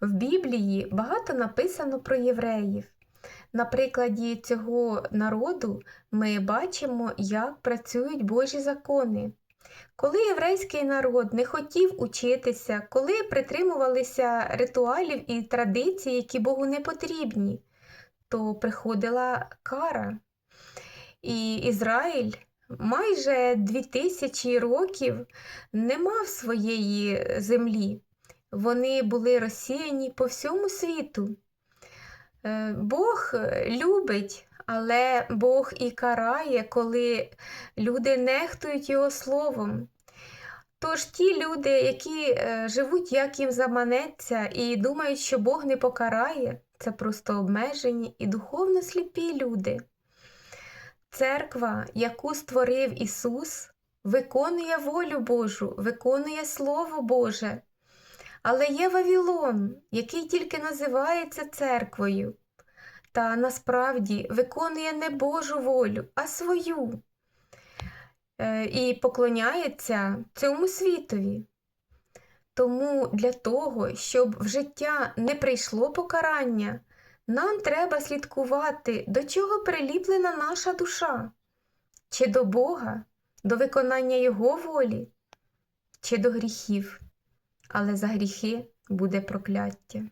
В Біблії багато написано про євреїв. На прикладі цього народу ми бачимо, як працюють Божі закони. Коли єврейський народ не хотів учитися, коли притримувалися ритуалів і традицій, які Богу не потрібні, то приходила кара. І Ізраїль майже 2000 років не мав своєї землі. Вони були розсіяні по всьому світу. Е, Бог любить, але Бог і карає, коли люди нехтують Його словом. Тож ті люди, які е, живуть, як їм заманеться, і думають, що Бог не покарає, це просто обмежені і духовно сліпі люди. Церква, яку створив Ісус, виконує волю Божу, виконує Слово Боже. Але є Вавилон, який тільки називається церквою, та насправді виконує не Божу волю, а свою Е, і поклоняється цьому світові. Тому для того, щоб в життя не прийшло покарання, нам треба слідкувати, до чого приліплена наша душа, чи до Бога, до виконання Його волі, чи до гріхів. Але за гріхи буде прокляття.